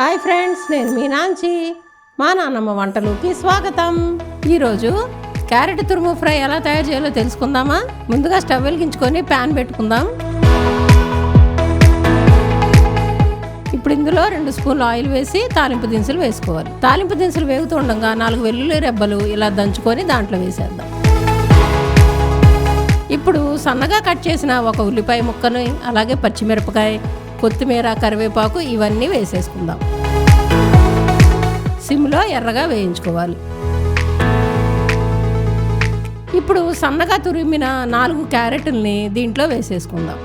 Hi friends నేను మీ నాంచి మా నాన్నమ్మ వంటలోకి స్వాగతం. ఈరోజు క్యారెట్ తురుము ఫ్రై ఎలా తయారు చేయాలో తెలుసుకుందామా? ముందుగా స్టవ్ వెలిగించుకొని ప్యాన్ పెట్టుకుందాం. ఇప్పుడు ఇందులో రెండు స్పూన్లు ఆయిల్ వేసి తాలింపు దినుసులు వేసుకోవాలి. తాలింపు దినుసులు వేగుతుండగా నాలుగు వెల్లుల్లి రెబ్బలు ఇలా దంచుకొని దాంట్లో వేసేద్దాం. ఇప్పుడు సన్నగా కట్ చేసిన ఒక ఉల్లిపాయ ముక్కని అలాగే పచ్చిమిరపకాయ కొత్తిమీర కరివేపాకు ఇవన్నీ వేసేసుకుందాం. సిమ్లో ఎర్రగా వేయించుకోవాలి. ఇప్పుడు సన్నగా తురిమిన నాలుగు క్యారెట్లని దీంట్లో వేసేసుకుందాం.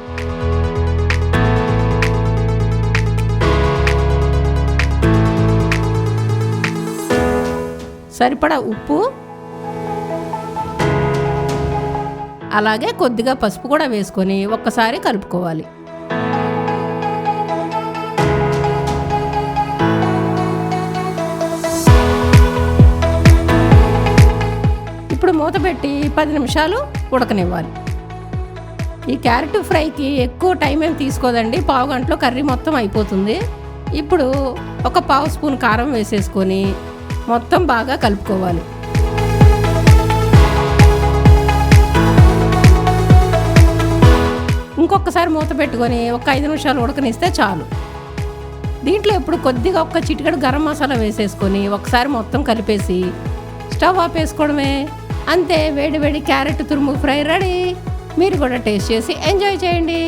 సరిపడా ఉప్పు అలాగే కొద్దిగా పసుపు కూడా వేసుకొని ఒక్కసారి కలుపుకోవాలి. ఇప్పుడు మూత పెట్టి పది నిమిషాలు ఉడకనివ్వాలి. ఈ క్యారెట్ ఫ్రైకి ఎక్కువ టైం ఏం తీసుకోదండి. పావు గంటలో కర్రీ మొత్తం అయిపోతుంది. ఇప్పుడు ఒక పావు స్పూన్ కారం వేసేసుకొని మొత్తం బాగా కలుపుకోవాలి. ఇంకొకసారి మూత పెట్టుకొని ఒక ఐదు నిమిషాలు ఉడకనిస్తే చాలు. దీంట్లో ఇప్పుడు కొద్దిగా ఒక్క చిటికడు గరం మసాలా వేసేసుకొని ఒకసారి మొత్తం కలిపేసి స్టవ్ ఆపేసుకోవడమే అంతే వేడి వేడి క్యారెట్ తురుము ఫ్రై రెడీ. మీరు కూడా టేస్ట్ చేసి ఎంజాయ్ చేయండి.